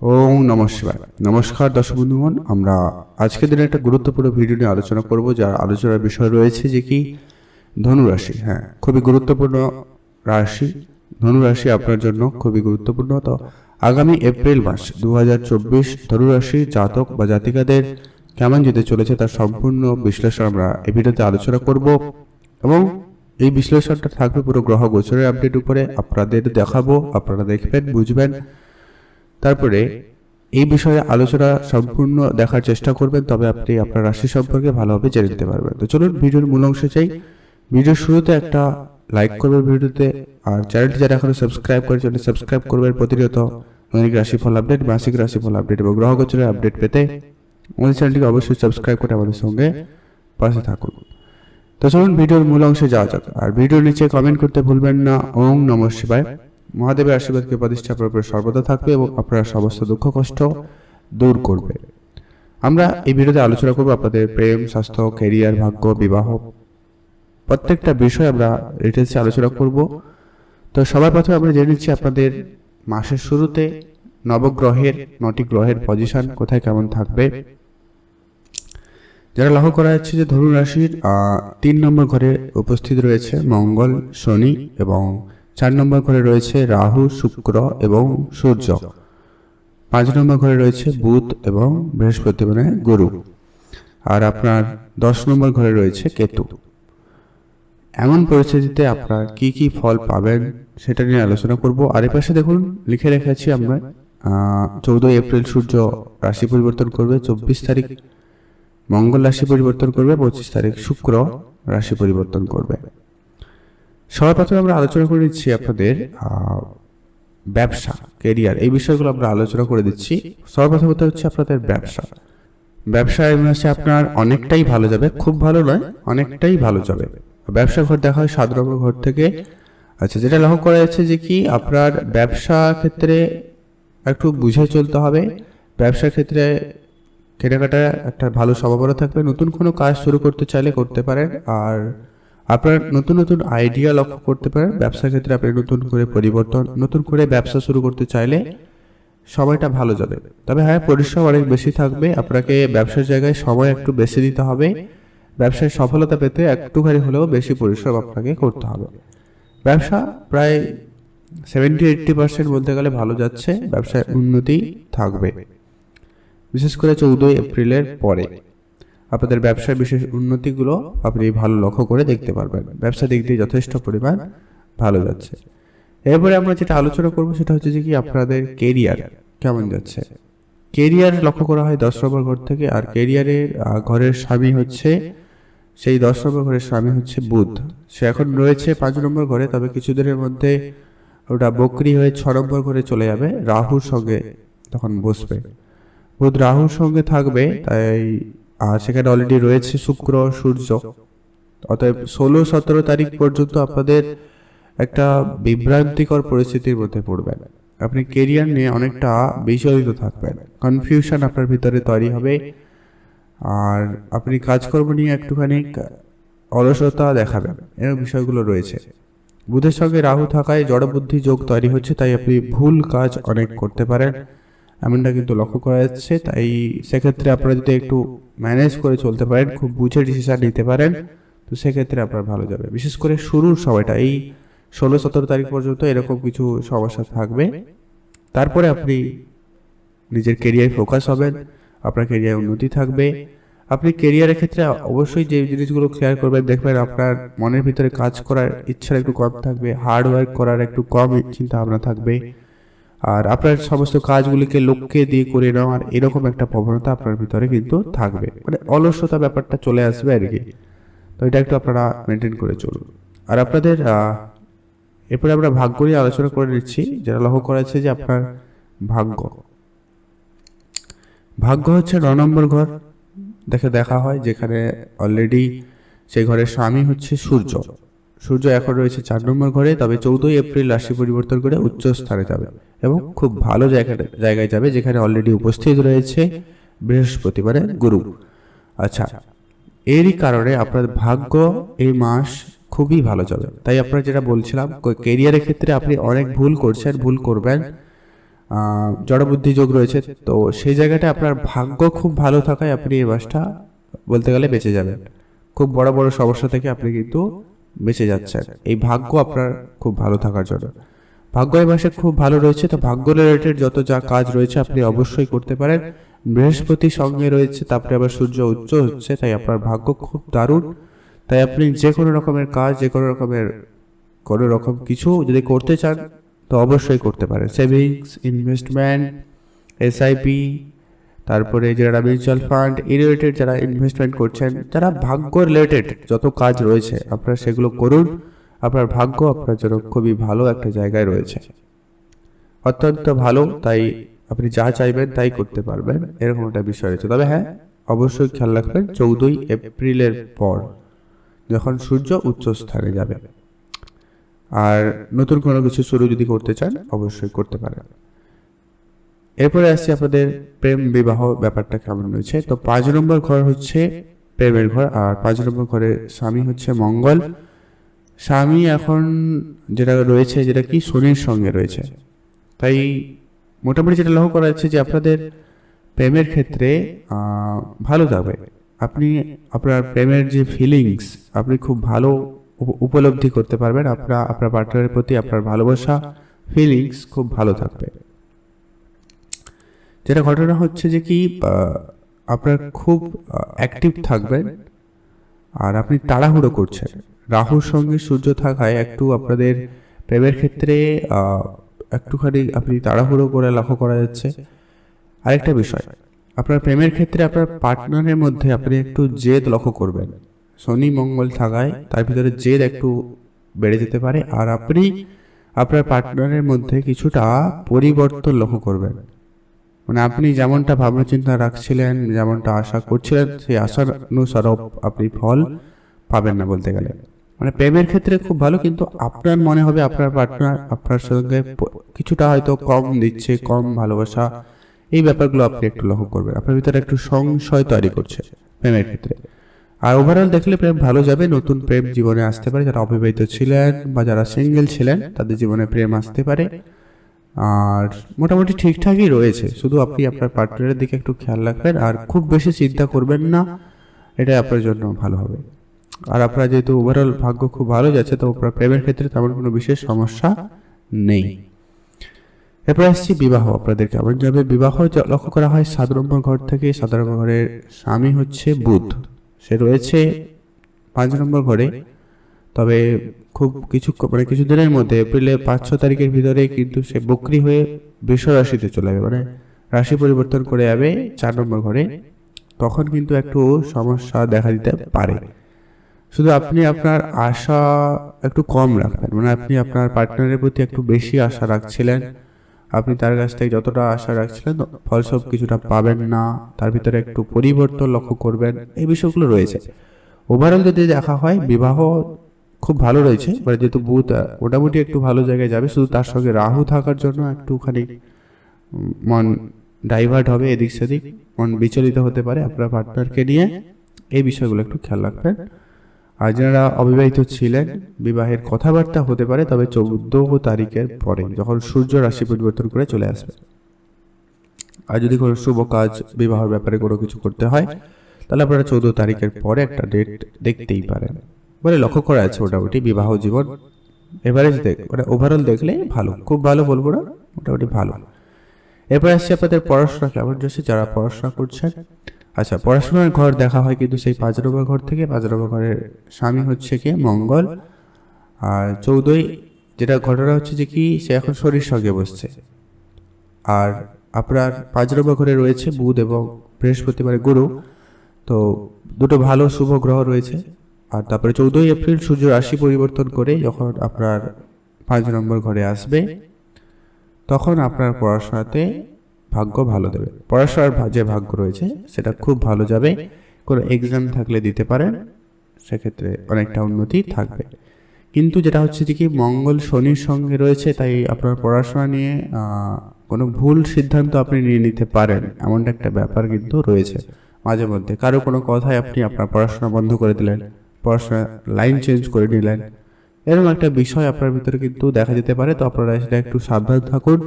ওম নম শিবায়। নমস্কার দর্শক বন্ধুগণ, আমরা আজকের দিনে একটা গুরুত্বপূর্ণ ভিডিও নিয়ে আলোচনা করব, যার আলোচনার বিষয় রয়েছে যে কি? ধনুরাশি হ্যাঁ খুবই গুরুত্বপূর্ণ রাশি। ধনুরাশি আপনার জন্য খুবই গুরুত্বপূর্ণ। তো আগামী এপ্রিল মাস দু হাজার চব্বিশ ধনুরাশি জাতক বা জাতিকাদের কেমন যেতে চলেছে তার সম্পূর্ণ বিশ্লেষণ আমরা এই ভিডিওতে আলোচনা করব। এবং এই বিশ্লেষণটা থাকবে পুরো গ্রহ গোচরের আপডেট উপরে। আপনাদের দেখাবো, আপনারা দেখবেন, বুঝবেন। তারপরে এই বিষয়ে আলোচনা সম্পূর্ণ দেখার চেষ্টা করবেন, তবে আপনি আপনার রাশি সম্পর্কে ভালোভাবে জেনে নিতে পারবেন। তো চলুন ভিডিওর মূল অংশে চাই ভিডিওর শুরুতে একটা লাইক করবেন ভিডিওতে, আর চ্যানেলটি যারা এখনও সাবস্ক্রাইব করে সাবস্ক্রাইব করবেন। প্রতিনিয়ত দৈনিক রাশিফল আপডেট মাসিক রাশিফল আপডেট এবং গ্রহ গোচরের আপডেট পেতে আমাদের চ্যানেলটিকে অবশ্যই সাবস্ক্রাইব করে আমাদের সঙ্গে পাশে থাকুন। তো চলুন ভিডিওর মূল অংশে যাওয়া যাক। আর ভিডিওর নিচে কমেন্ট করতে ভুলবেন না। ওম নম শিবায়। মহাদেবের আশীর্বাদকে প্রতিষ্ঠা আপনার উপরে সর্বদা থাকবে এবং আপনার সমস্ত দুঃখ, কষ্ট দূর করবে। আমরা এই ভিডিওতে আলোচনা করব আপনাদের প্রেম, স্বাস্থ্য ক্যারিয়ার ভাগ্য, বিবাহ। প্রত্যেকটা বিষয় আমরা ডিটেলসে আলোচনা করব। তো সবার প্রথমে আমরা জেনে নিচ্ছি আপনাদের মাসের শুরুতে নবগ্রহের নটি গ্রহের পজিশন কোথায় কেমন থাকবে। যারা লক্ষ্য করা যাচ্ছে যে ধনু রাশির তিন নম্বর ঘরে উপস্থিত রয়েছে মঙ্গল, শনি এবং চার নম্বর ঘরে রয়েছে রাহু, শুক্র এবং সূর্য। পাঁচ নম্বর ঘরে রয়েছে বুধ এবং বৃহস্পতি মানে গুরু। আর আপনার দশ নম্বর ঘরে রয়েছে কেতু। এমন পরিস্থিতিতে আপনার কি কি ফল পাবেন সেটা নিয়ে আলোচনা করব। আর এর পাশে দেখুন, লিখে রেখেছি আমরা চৌদ্দই এপ্রিল সূর্য রাশি পরিবর্তন করবে, চব্বিশ তারিখ মঙ্গল রাশি পরিবর্তন করবে, পঁচিশ তারিখ শুক্র রাশি পরিবর্তন করবে। সবার প্রথমে আমরা আলোচনা করে দিচ্ছি আপনাদের ব্যবসা কেরিয়ার এই বিষয়গুলো আমরা আলোচনা করে দিচ্ছি। সর্বপ্রথমত হচ্ছে আপনাদের ব্যবসা। ব্যবসা এই মাসে আপনার অনেকটাই ভালো যাবে, খুব ভালো নয়, অনেকটাই ভালো যাবে। ব্যবসা ঘর দেখা হয় সাত ঘর থেকে। আচ্ছা যেটা লক্ষ্য করা যাচ্ছে যে কি, আপনার ব্যবসা ক্ষেত্রে একটু বুঝে চলতে হবে। ব্যবসার ক্ষেত্রে কেনাকাটা একটা ভালো সম্ভাবনা থাকবে। নতুন কোনো কাজ শুরু করতে চাইলে করতে পারেন। আর আপনার নতুন নতুন আইডিয়া লক্ষ্য করতে পারেন। ব্যবসার ক্ষেত্রে আপনি নতুন করে পরিবর্তন, নতুন করে ব্যবসা শুরু করতে চাইলে সময়টা ভালো যাবে। তবে হ্যাঁ পরিশ্রম অনেক বেশি থাকবে। আপনাকে ব্যবসার জায়গায় সময় একটু বেশি দিতে হবে। ব্যবসায় সফলতা পেতে একটুখানি হলেও বেশি পরিশ্রম আপনাকে করতে হবে। ব্যবসা প্রায় সেভেন্টি এইট্টি পার্সেন্ট বলতে গেলে ভালো যাচ্ছে। ব্যবসায় উন্নতি থাকবে। বিশেষ করে চৌদ্দই এপ্রিলের পরে। আপনাদের ব্যবসার বিশেষ উন্নতিগুলো আপনি ভালো লক্ষ্য করে দেখতে পারবেন। ব্যবসা দিক দিয়ে যথেষ্ট পরিমাণ ভালো যাচ্ছে। এরপরে আমরা যেটা আলোচনা করব সেটা হচ্ছে যে কি আপনাদের কেরিয়ার কেমন যাচ্ছে? কেরিয়ার লক্ষ্য করা হয় দশ নম্বর ঘর থেকে, আর কেরিয়ারের ঘরের স্বামী হচ্ছে, সেই দশ নম্বর ঘরের স্বামী হচ্ছে বুধ। সে এখন রয়েছে পাঁচ নম্বর ঘরে, তবে কিছুদিনের মধ্যে ওটা বকরি হয়ে ছ নম্বর ঘরে চলে যাবে, রাহুর সঙ্গে তখন বসবে। বুধ রাহুর সঙ্গে থাকবে, তাই আর সেখানে অলরেডি রয়েছে শুক্র, সূর্য। অতএব ষোলো, সতেরো তারিখ পর্যন্ত আপনাদের একটা বিভ্রান্তিকর পরিস্থিতির মধ্যে পড়বেন। আপনি কেরিয়ার নিয়ে অনেকটা বিচলিত থাকবেন। কনফিউশন আপনার ভিতরে তৈরি হবে। আর আপনি কাজকর্ম নিয়ে একটুখানি অলসতা দেখাবেন। এরকম বিষয়গুলো রয়েছে। বুধের সঙ্গে রাহু থাকায় জড়বুদ্ধি যোগ তৈরি হচ্ছে, তাই আপনি ভুল কাজ অনেক করতে পারেন। এমনটা কিন্তু লক্ষ্য করা যাচ্ছে। তাই সেক্ষেত্রে আপনারা যদি একটু ম্যানেজ করে চলতে পারেন, খুব বুঝে ডিসিশন নিতে পারেন, তো সেক্ষেত্রে আপনার ভালো যাবে। বিশেষ করে শুরুর সময়টা, এই ষোলো সতেরো তারিখ পর্যন্ত এরকম কিছু সমস্যা থাকবে। তারপরে আপনি নিজের কেরিয়ারে ফোকাস হবেন, আপনার কেরিয়ার উন্নতি থাকবে। আপনি কেরিয়ারের ক্ষেত্রে অবশ্যই যে জিনিসগুলো ক্লিয়ার করবেন, দেখবেন আপনার মনের ভিতরে কাজ করার ইচ্ছা একটু কম থাকবে হার্ড ওয়ার্ক করার একটু কম চিন্তা ভাবনা থাকবে। আর আপনার সমস্ত কাজগুলিকে লোককে দিয়ে করে নেওয়ার এরকম একটা প্রবণতা আপনার ভিতরে কিন্তু থাকবে। মানে অলসতা ব্যাপারটা চলে আসবে আর কি। তো এটা একটু আপনারা মেনটেন করে চলুন। আর আপনাদের এরপরে আমরা ভাগ্য নিয়ে আলোচনা করে নিচ্ছি। যেটা লক্ষ্য করা যাচ্ছে যে আপনার ভাগ্য। ভাগ্য হচ্ছে ন নম্বর ঘর। দেখে দেখা হয় যেখানে অলরেডি সেই ঘরের স্বামী হচ্ছে সূর্য। সূর্য এখন রয়েছে চার নম্বর ঘরে, তবে চৌদ্দই এপ্রিল রাশি পরিবর্তন করে উচ্চ স্থানে যাবে এবং খুব ভালো জায়গায় জায়গায় যাবে যেখানে অলরেডি উপস্থিত রয়েছে বৃহস্পতি মানে গুরু। আচ্ছা এরই কারণে আপনার ভাগ্য এই মাস খুবই ভালো যাবে তাই আপনার যেটা বলছিলাম কেরিয়ারের ক্ষেত্রে আপনি অনেক ভুল করছেন, ভুল করবেন জড়বুদ্ধি যোগ রয়েছে, তো সেই জায়গাটা আপনার ভাগ্য খুব ভালো থাকায় আপনি এই মাসটা বলতে গেলে বেঁচে যাবেন। খুব বড় বড় সমস্যা থেকে আপনি কিন্তু বেঁচে যাচ্ছেন। এই ভাগ্য আপনার খুব ভালো থাকার জন্য। ভাগ্য এই মাসে খুব ভালো রয়েছে তো ভাগ্য রিলেটেড যত যা কাজ রয়েছে আপনি অবশ্যই করতে পারেন। বৃহস্পতি সঙ্গে রয়েছে তারপরে আবার সূর্য উচ্চ হচ্ছে তাই আপনার ভাগ্য খুব দারুণ। তাই আপনি যে কোনো রকমের কাজ যে কোনো রকমের কোনো রকম কিছু যদি করতে চান তো অবশ্যই করতে পারেন। সেভিংস ইনভেস্টমেন্ট এসআইপি তারপরে যারা মিউচুয়াল ফান্ড এই রিলেটেড যারা ইনভেস্টমেন্ট করছেন, যারা ভাগ্য রিলেটেড যত কাজ রয়েছে, আপনারা সেগুলো করুন। আপনার ভাগ্য আপনার জন্য খুবই ভালো একটা জায়গায় রয়েছে। অত্যন্ত ভালো, তাই আপনি যা চাইবেন তাই করতে পারবেন, এরকম একটা বিষয় রয়েছে। তবে হ্যাঁ অবশ্যই খেয়াল রাখবেন, চৌদ্দই এপ্রিলের পর যখন সূর্য উচ্চ স্থানে যাবে। আর নতুন কোনো কিছু শুরু যদি করতে চান, অবশ্যই করতে পারেন। এরপরে আসছি আপনাদের প্রেম বিবাহ ব্যাপারটা কেমন রয়েছে। তো পাঁচ নম্বর ঘর হচ্ছে প্রেমের ঘর, আর পাঁচ নম্বর ঘরে স্বামী হচ্ছে মঙ্গল। স্বামী এখন যেটা রয়েছে, যেটা কি শনির সঙ্গে রয়েছে। তাই মোটামুটি যেটা লক্ষ্য করা যাচ্ছে যে আপনাদের প্রেমের ক্ষেত্রে ভালো যাবে আপনি আপনার প্রেমের যে ফিলিংস আপনি খুব ভালো উপ- উপলব্ধি করতে পারবেন। আপনার আপনার পার্টনারের প্রতি আপনার ভালোবাসা ফিলিংস খুব ভালো থাকবে। যেটা ঘটনা হচ্ছে যে কি আপনার খুব অ্যাক্টিভ থাকবেন আর আপনি তাড়াহুড়ো করছেন। রাহুর সঙ্গে সূর্য থাকায় একটু আপনাদের প্রেমের ক্ষেত্রে একটুখানি আপনি তাড়াহুড়ো করে লক্ষ্য করা যাচ্ছে। আরেকটা বিষয়, আপনার প্রেমের ক্ষেত্রে আপনার পার্টনারের মধ্যে আপনি একটু জেদ লক্ষ্য করবেন। শনি মঙ্গল থাকায় তার ভিতরে জেদ একটু বেড়ে যেতে পারে আর আপনি আপনার পার্টনারের মধ্যে কিছুটা পরিবর্তন লক্ষ্য করবেন। মানে আপনি যেমনটা ভাবনা চিন্তা রাখছিলেন, যেমনটা আশা করছিলেন, সেই আশার অনুসারও আপনি ফল পাবেন না বলতে গেলে। মানে প্রেমের ক্ষেত্রে খুব ভালো, কিন্তু আপনার মনে হবে আপনার পার্টনার আপনার সঙ্গে কিছুটা হয়তো কম দিচ্ছে, কম ভালোবাসা। এই ব্যাপারগুলো আপনি একটু লক্ষ্য করবেন। আপনার ভিতরে একটু সংশয় তৈরি করছে প্রেমের ক্ষেত্রে। আর ওভারঅল দেখলে প্রেম ভালো যাবে, নতুন প্রেম জীবনে আসতে পারে, যারা অবিবাহিত ছিলেন বা যারা সিঙ্গেল ছিলেন, তাদের জীবনে প্রেম আসতে পারে। আর মোটামুটি ঠিকঠাকই রয়েছে। শুধু আপনি আপনার পার্টনারের দিকে একটু খেয়াল রাখবেন আর খুব বেশি চিন্তা করবেন না, এটা আপনার জন্য ভালো হবে। আর আপনার যেহেতু ওভারঅল ভাগ্য খুব ভালো যাচ্ছে, তো আপনার প্রেমের ক্ষেত্রে তেমন কোনো বিশেষ সমস্যা নেই। এরপর আসছি বিবাহ। আপনাদের কেমন যাবে বিবাহ লক্ষ্য করা হয়, সাত নম্বর ঘর থেকে সাত নম্বর ঘরের স্বামী হচ্ছে বুধ। সে রয়েছে পাঁচ নম্বর ঘরে তবে খুব কিছু মানে কিছুদিনের মধ্যে এপ্রিলে পাঁচ ছ তারিখের ভিতরে কিন্তু সে বকরি হয়ে বৃষ রাশিতে চলে যাবে। মানে রাশি পরিবর্তন করে যাবে চার নম্বর ঘরে। তখন কিন্তু একটু সমস্যা দেখা দিতে পারে। শুধু আপনি আপনার আশা একটু কম রাখবেন। মানে আপনি আপনার পার্টনারের প্রতি একটু বেশি আশা রাখছিলেন। আপনি তার কাছ থেকে যতটা আশা রাখছিলেন, ফলস্বরূপ কিছুটা পাবেন না। তার ভিতরে একটু পরিবর্তন লক্ষ্য করবেন। এই বিষয়গুলো রয়েছে। ওভারঅল যদি দেখা হয়, বিবাহ খুব ভালো রয়েছে মানে যেহেতু বুধ মোটামুটি একটু ভালো জায়গায় যাবে শুধু তার সঙ্গে রাহু থাকার জন্য একটুখানি মন ডাইভার্ট হবে এদিক সেদিক মন বিচলিত হতে পারে আপনার পার্টনারকে নিয়ে। এই বিষয়গুলো একটু খেয়াল রাখবেন। আর যারা অবিবাহিত ছিলেন বিবাহের কথাবার্তা হতে পারে তবে চৌদ্দ তারিখের পরে যখন সূর্য রাশি পরিবর্তন করে চলে আসবে। আর যদি কোনো শুভ কাজ বিবাহের ব্যাপারে কোনো কিছু করতে হয় তাহলে আপনারা চৌদ্দ তারিখের পরে একটা ডেট দেখতেই পারেন। বলে লক্ষ্য করা আছে মোটামুটি বিবাহ জীবন এভারেজ দেখ মানে ওভারঅল দেখলে ভালো, খুব ভালো বলব না, মোটামুটি ভালো। এরপর আসছে আপনাদের পড়াশোনা, কেমন যাচ্ছে যারা পড়াশোনা করছেন আচ্ছা পড়াশোনার ঘর দেখা হয় কিন্তু সেই পাঁচ নম্বর ঘর থেকে, পাঁচ নম্বর ঘরের স্বামী হচ্ছে কি? মঙ্গল। আর চৌদ্দই যেটা ঘটনা হচ্ছে যে কি, সে এখন শরীর সঙ্গে বসছে। আর আপনার পাঁচ নম্বর ঘরে রয়েছে বুধ এবং বৃহস্পতিবারে গুরু। তো দুটো ভালো, শুভ গ্রহ রয়েছে। আর তারপরে চৌদ্দই এপ্রিল সূর্য রাশি পরিবর্তন করে যখন আপনার পাঁচ নম্বর ঘরে আসবে, তখন আপনার পড়াশোনাতে ভাগ্য ভালো দেবে। পড়াশোনার যে ভাগ্য রয়েছে, সেটা খুব ভালো যাবে। কোনো এক্সাম থাকলে দিতে পারেন, সেক্ষেত্রে অনেকটা উন্নতি থাকবে। কিন্তু যেটা হচ্ছে যে কি, মঙ্গল শনির সঙ্গে রয়েছে, তাই আপনার পড়াশোনা নিয়ে কোনো ভুল সিদ্ধান্ত আপনি নিয়ে নিতে পারেন। এমনটা একটা ব্যাপার কিন্তু রয়েছে। মাঝে মধ্যে কারও কোনো কথায় আপনি আপনার পড়াশোনা বন্ধ করে দিলেন। পড়াশোনা লাইন চেঞ্জ করে নিলেন। এরকম একটা বিষয় আপনার ভিতরে কিন্তু দেখা যেতে পারে, তো আপনারা সেটা একটু সাবধান থাকুন।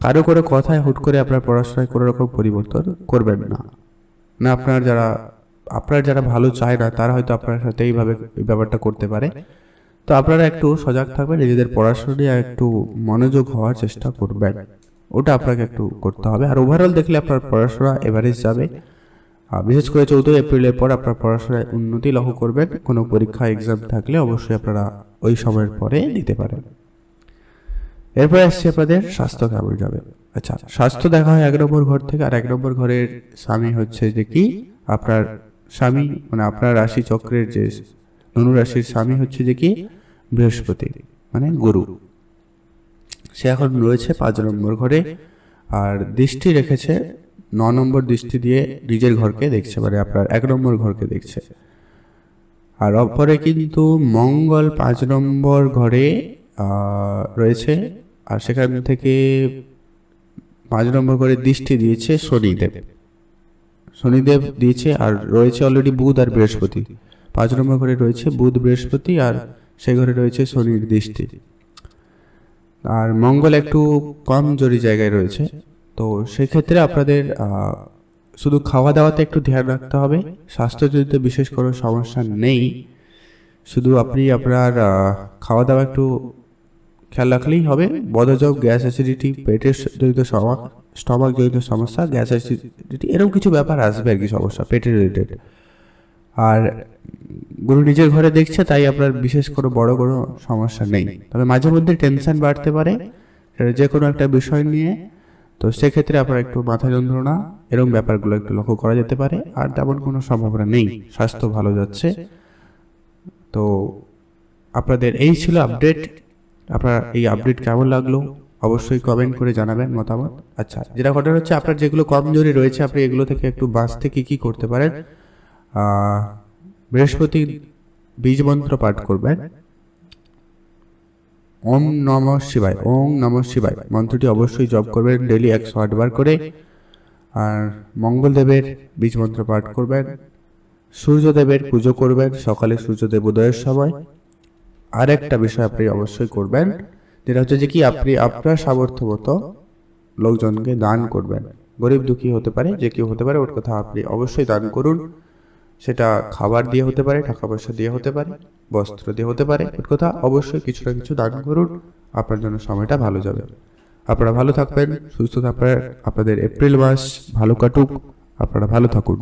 কারও করে কথায় হুট করে আপনার পড়াশোনায় কোনো রকম পরিবর্তন করবেন না। না আপনার যারা আপনার যারা ভালো চায় না, তারা হয়তো আপনার সাথে এইভাবে এই ব্যাপারটা করতে পারে। তো আপনারা একটু সজাগ থাকবেন, নিজেদের পড়াশোনা একটু মনোযোগ হওয়ার চেষ্টা করবেন। ওটা আপনাকে একটু করতে হবে। আর ওভারঅল দেখলে আপনার পড়াশোনা এভারেজ যাবে। বিশেষ করে চৌদ্দই এপ্রিলের পর আপনার পড়াশোনায় উন্নতি লক্ষ্য করবেন। কোনো পরীক্ষা এক্সাম থাকলে অবশ্যই আপনারা ওই সময়ের পরে দিতে পারেন। এরপরে আসছে আপনাদের স্বাস্থ্য কেমন যাবে? আচ্ছা স্বাস্থ্য দেখা হয় এক নম্বর ঘর থেকে আর এক নম্বর ঘরের স্বামী হচ্ছে যে কি? আপনার স্বামী মানে আপনার রাশি চক্রের যে ধনু রাশির স্বামী হচ্ছে যে কি? বৃহস্পতি মানে গুরু। সে এখন রয়েছে পাঁচ নম্বর ঘরে, আর দৃষ্টি রেখেছে ন নম্বর দৃষ্টি দিয়ে নিজের ঘরকে দেখছে মানে আপনার এক নম্বর ঘরকে দেখছে। আর অপরে কিন্তু মঙ্গল পাঁচ নম্বর ঘরে রয়েছে, আর সেখান থেকে পাঁচ নম্বর ঘরে দৃষ্টি দিয়েছে শনিদেব। শনিদেব দিয়েছে, আর রয়েছে অলরেডি বুধ আর বৃহস্পতি। পাঁচ নম্বর ঘরে রয়েছে বুধ, বৃহস্পতি, আর সেই ঘরে রয়েছে শনির দৃষ্টি। আর মঙ্গল একটু কম জরি জায়গায় রয়েছে তো সেক্ষেত্রে আপনাদের শুধু খাওয়া দাওয়াতে একটু ধ্যান রাখতে হবে। স্বাস্থ্যজনিত বিশেষ কোনো সমস্যা নেই। শুধু আপনি আপনার খাওয়া দাওয়া একটু খেয়াল রাখলেই হবে। বদহজম, গ্যাস অ্যাসিডিটি, পেটের জনিত স্টমাক জনিত সমস্যা, গ্যাস অ্যাসিডিটি, এরকম কিছু ব্যাপার আসবে আর কি সমস্যা, পেটের রিলেটেড। আর গুরু নিজের ঘরে দেখছে, তাই আপনার বিশেষ কোনো বড় কোনো সমস্যা নেই। তবে মাঝে মধ্যে টেনশন বাড়তে পারে। যে কোনো একটা বিষয় নিয়ে তো সেক্ষেত্রে আপনার একটু মাথা যন্ত্রণা এরকম ব্যাপারগুলো একটু লক্ষ্য করা যেতে পারে, আর তেমন কোনো সম্ভাবনা নেই। স্বাস্থ্য ভালো যাচ্ছে। তো আপনাদের এই ছিল আপডেট। আপনার এই আপডেট কেমন লাগল অবশ্যই কমেন্ট করে জানাবেন মতামত। আচ্ছা যেটা ঘটনা হচ্ছে আপনার যেগুলো কমজোরি রয়েছে, আপনি এগুলো থেকে একটু বাঁচতে কি কি করতে পারেন? বৃহস্পতি বীজ মন্ত্র পাঠ করবেন। ওম নম শিবায়, ওম নম শিবায়। মন্ত্রটি অবশ্যই জপ করবেন ডেলি একশো আটবার করে। আর মঙ্গলদেবের বীজ মন্ত্র পাঠ করবেন, সূর্যদেবের পুজো করবেন, সকালে সূর্যদেব উদয়ের সময়। আর একটা বিষয় আপনি অবশ্যই করবেন, যেটা হচ্ছে যে কি, আপনি আপনার সামর্থ্য মতো লোকজনকে দান করবেন। গরিব দুঃখী হতে পারে, যে কেউ হতে পারে, ওর কথা আপনি অবশ্যই দান করুন। সেটা খাবার দিয়ে হতে পারে, টাকা পয়সা দিয়ে হতে পারে, বস্ত্র দিয়ে হতে পারে। এক কথা অবশ্যই কিছু না কিছু দান করুন, আপনার জন্য সময়টা ভালো যাবে। আপনারা ভালো থাকবেন, সুস্থ থাকবেন। আপনাদের এপ্রিল মাস ভালো কাটুক, আপনারা ভালো থাকুন।